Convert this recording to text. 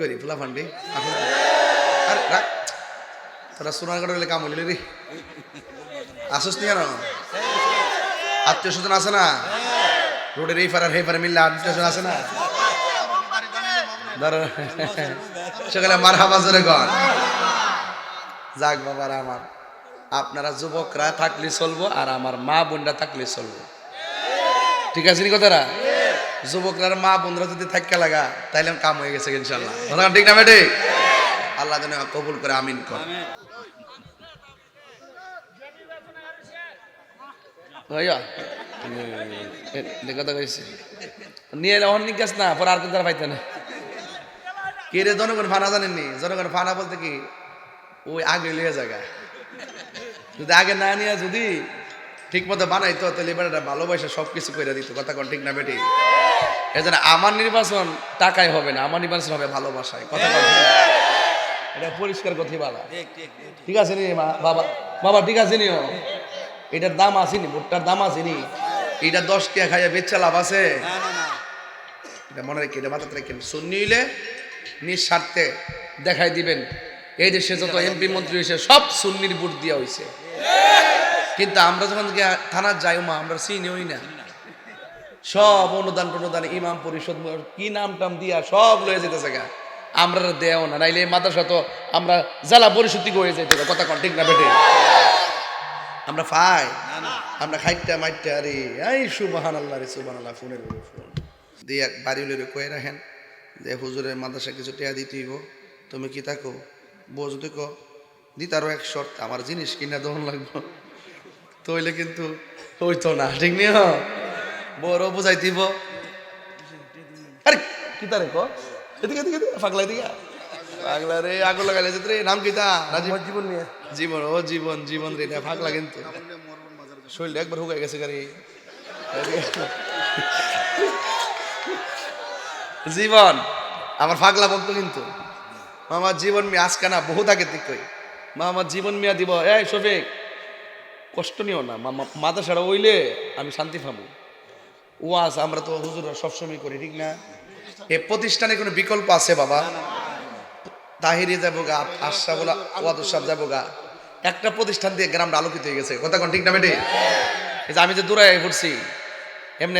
করি ফুলা ফান্ডি তোরা কাম হইলি রে। আসুস আত্মীয় স্বজন আছে না? রোডের এই পাড়ার হে মিললে আত্মীয় স্বজন আছে না? ধরো। সকালে মার হাবা গন যাক বাবারা আমার, আপনারা যুবকরা থাকলে চলবো আর আমার মা বোনরা থাকলে চলবো। ঠিক আছে নি কথাটা? যুবকরা মা বোনরা যদি থাকা লাগা, তাইলে কাম হয়ে গেছে ইনশাল্লাহ। ঠিক না, বেটে? আল্লাহ যেন কবুল করে, আমিন কর। নিয়ে না, পরে আর রে ফানা জনগণ বলতে কি, ওই আগে লিয়ে যদি আগে না নিয়ে যদি ঠিক মতো বানাইতো তাহলে এটা ভালোবাসা সব কিছু করে দিত। কথা কোন ঠিক না বেটি? এই জন্য আমার নির্বাচন টাকায় হবে না আমার নির্বাচন হবে ভালোবাসায়। কথা কোন এটা পরিষ্কার কথা বলা। ঠিক আছে নি বাবা বাবা ঠিক আছে নি ও? এটার দাম আসেনি ভুট্টার দাম আসেনি। এটা দশ টাকা খাইয়া বেচা লাভ আছে? এটা মনে রেখে এটা মাথাতে রেখেন সুন্নি হইলে নিঃস্বার্থে দেখাই দিবেন। এই দেশে যত এমপি মন্ত্রী হয়েছে সব সুন্নির ভোট দিয়া হয়েছে কিন্তু আমরা যখন থানার যাই মা আমরা চিনিই না। সব অনুদান অনুদান ইমাম পরিষদ কি নাম টাম দিয়া সব লয়ে যেতেছে গা। আমরা দেও না, নাইলে মাদ্রাসা তো আমরা জেলা পরিষদ থেকে হয়ে যাইতে কথা কন, ঠিক না বেটে আমরা পাই আমরা খাইটা মাইটা আরে, এই সুবাহান আল্লাহ রে সুবাহান আল্লাহ ফোনের ফোন। দিয়ে বাড়ি লইলে কয়ে রাখেন যে, হুজুরের মাদ্রাসা কিছু টেয়া দিতে হইব। তুমি কি থাকো? বউ যদি কো দিতারও এক শর্ত, আমার জিনিস কিনা দহন লাগবো। তইলে কিন্তু হইতো না ঠিক নিয়ে বড় বুঝাই দিব। আরে কি তারে কো? এদিকে এদিকে পাগলা এদিকে। পাগলা রে আগুন লাগাইলে রে নাম কি তা রাজীব। জীবন নিয়ে। জীবন ও জীবন জীবন রে এটা পাগলা কিন্তু। শরীরটা একবার হুকাই গেছে গাড়ি। জীবন আমার পাগলা ভক্ত কিন্তু। আমার জীবন মিয়া আজকে না বহুত আগে দিক কই। মা আমার জীবন মিয়া দিব। এই শফিক। কষ্ট নিও না। মাথা সারা ওইলে আমি শান্তি পাবো। ওয়াজ আমরা তো হুজুর সবসময় করি, ঠিক না? এ প্রতিষ্ঠানে কোনো বিকল্প আছে বাবা? তাহিরি যাব গা আশা বলা ওয়াদুর সাহ যাব গা। একটা প্রতিষ্ঠান দিয়ে গ্রামটা আলোকিত হয়ে গেছে। কথা কোন, ঠিক না বেটে? এই যে আমি যে দূরে পড়ছি এমনি